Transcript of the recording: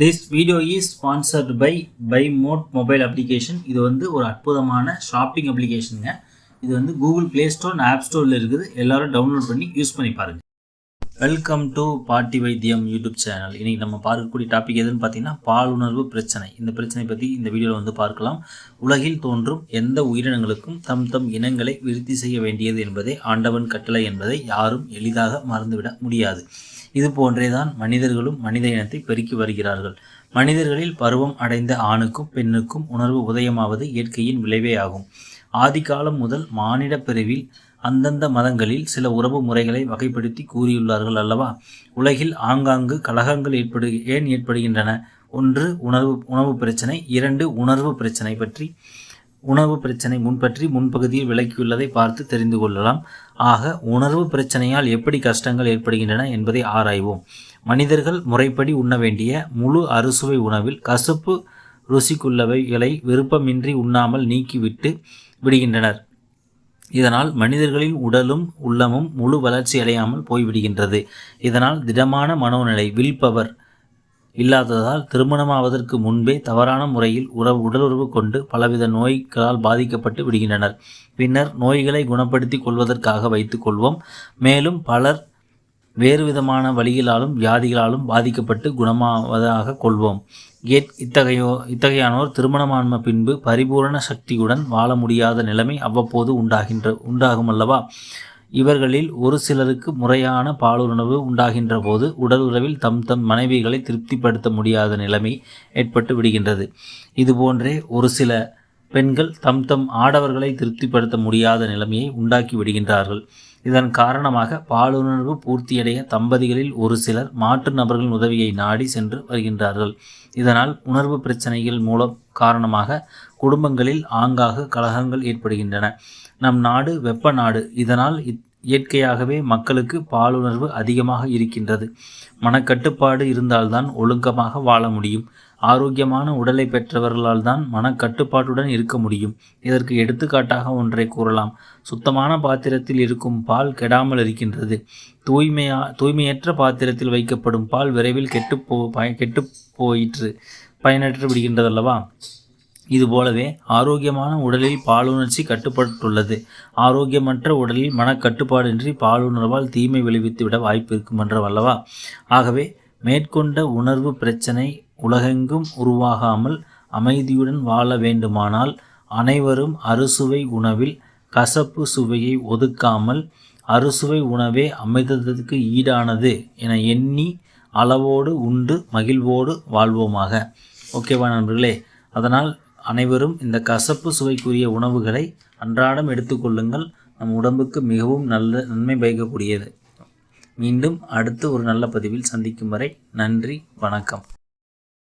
This video is sponsored by by mod mobile application இது வந்து ஒரு அற்புதமான ஷாப்பிங் அப்ளிகேஷனுங்க இது வந்து கூகுள் ப்ளே ஸ்டோர் ஆப் ஸ்டோரில் இருக்குது. எல்லோரும் டவுன்லோட் பண்ணி யூஸ் பண்ணி பாருங்கள் வெல்கம் டு பாட்டி வைத்தியம் யூடியூப் சேனல் இன்றைக்கி நம்ம பார்க்கக்கூடிய டாபிக் எதுன்னு பார்த்தீங்கன்னா பாலுணர்வு பிரச்சனை. இந்த பிரச்சனை பற்றி இந்த வீடியோவில் வந்து பார்க்கலாம். உலகில் தோன்றும் எந்த உயிரினங்களுக்கும் தம் தம் இனங்களை விருத்தி செய்ய வேண்டியது என்பதே ஆண்டவன் கட்டளை என்பதை யாரும் எளிதாக மறந்துவிட முடியாது. இது போன்றேதான் மனிதர்களும் மனித இனத்தை பெருக்கி வருகிறார்கள். மனிதர்களில் பருவம் அடைந்த ஆணுக்கும் பெண்ணுக்கும் உணர்வு உதயமாவது இயற்கையின் விளைவே ஆகும். ஆதிகாலம் முதல் மானிட பிரிவில் அந்தந்த மதங்களில் சில உறவு முறைகளை வகைப்படுத்தி கூறியுள்ளார்கள் அல்லவா? உலகில் ஆங்காங்கு கலகங்கள் ஏற்படு ஏன் ஏற்படுகின்றன? ஒன்று உணர்வு உணவு பிரச்சனை இரண்டு உணர்வு பிரச்சனை பற்றி உணவு பிரச்சனை முன்பற்றி முன்பகுதியில் விளக்கியுள்ளதை பார்த்து தெரிந்து கொள்ளலாம். ஆக உணர்வு பிரச்சனையால் எப்படி கஷ்டங்கள் ஏற்படுகின்றன என்பதை ஆராய்வோம். மனிதர்கள் முறைப்படி உண்ண வேண்டிய முழு அறுசுவை உணவில் கசப்பு ருசிக்குள்ளவைகளை விருப்பமின்றி உண்ணாமல் நீக்கிவிட்டு விடுகின்றனர். இதனால் மனிதர்களின் உடலும் உள்ளமும் முழு வளர்ச்சி அடையாமல் போய்விடுகின்றது. இதனால் திடமான மனோநிலை வில் பவர் இல்லாததால் திருமணமாவதற்கு முன்பே தவறான முறையில் உறவு உடலுறவு கொண்டு பலவித நோய்களால் பாதிக்கப்பட்டு விடுகின்றனர். பின்னர் நோய்களை குணப்படுத்தி கொள்வதற்காக வைத்துக் கொள்வோம். மேலும் பலர் வேறு விதமான வழிகளாலும் வியாதிகளாலும் பாதிக்கப்பட்டு குணமாவதாக கொள்வோம். ஏட் இத்தகையோ இத்தகையானோர் திருமணமான பின்பு பரிபூரண சக்தியுடன் வாழ முடியாத நிலைமை அவ்வப்போது உண்டாகின்ற உண்டாகும் அல்லவா இவர்களில் ஒரு சிலருக்கு முறையான பாலுணர்வு உண்டாகின்ற போது உடல் உறவில் தம் தம் மனைவிகளை திருப்திப்படுத்த முடியாத நிலைமை ஏற்பட்டு விடுகின்றது. இதுபோன்றே ஒரு சில பெண்கள் தம் தம் ஆடவர்களை திருப்திப்படுத்த முடியாத நிலைமையை உண்டாக்கி விடுகின்றார்கள். இதன் காரணமாக பாலுணர்வு பூர்த்தியடைய தம்பதிகளில் ஒரு சிலர் மாற்று நபர்களின் உதவியை நாடி சென்று வருகின்றார்கள். இதனால் உணர்வு பிரச்சனைகள் மூலம் காரணமாக குடும்பங்களில் ஆங்காக கலகங்கள் ஏற்படுகின்றன. நம் நாடு வெப்ப நாடு. இதனால் இயற்கையாகவே மக்களுக்கு பாலுணர்வு அதிகமாக இருக்கின்றது. மனக்கட்டுப்பாடு இருந்தால்தான் ஒழுக்கமாக வாழ முடியும். ஆரோக்கியமான உடலை பெற்றவர்களால் தான் மனக்கட்டுப்பாட்டுடன் இருக்க முடியும். இதற்கு எடுத்துக்காட்டாக ஒன்றை கூறலாம். சுத்தமான பாத்திரத்தில் இருக்கும் பால் கெடாமல் இருக்கின்றது. தூய்மையா தூய்மையற்ற பாத்திரத்தில் வைக்கப்படும் பால் விரைவில் கெட்டுப்போ போ பய கெட்டு போயிற்று. பயனற்று விடுகின்றதல்லவா? இதுபோலவே ஆரோக்கியமான உடலில் பாலுணர்ச்சி கட்டுப்பட்டுள்ளது. ஆரோக்கியமற்ற உடலில் மனக்கட்டுப்பாடின்றி பாலுணர்வால் தீமை விளைவித்துவிட வாய்ப்பு இருக்கும் என்றவல்லவா? ஆகவே மேற்கொண்ட உணர்வு பிரச்சனை உலகெங்கும் உருவாகாமல் அமைதியுடன் வாழ வேண்டுமானால் அனைவரும் அறுசுவை உணவில் கசப்பு சுவையை ஒதுக்காமல் அறுசுவை உணவே அமைதற்கு ஈடானது என எண்ணி அளவோடு உண்டு மகிழ்வோடு வாழ்வோமாக. ஓகேவா நண்பர்களே? அதனால் அனைவரும் இந்த கசப்பு சுவைக்குரிய உணவுகளை அன்றாடம் எடுத்துக்கொள்ளுங்கள் நம் உடம்புக்கு மிகவும் நல்ல நன்மை பயக்கக்கூடியது. மீண்டும் அடுத்து ஒரு நல்ல பதிவில் சந்திக்கும் வரை நன்றி வணக்கம்.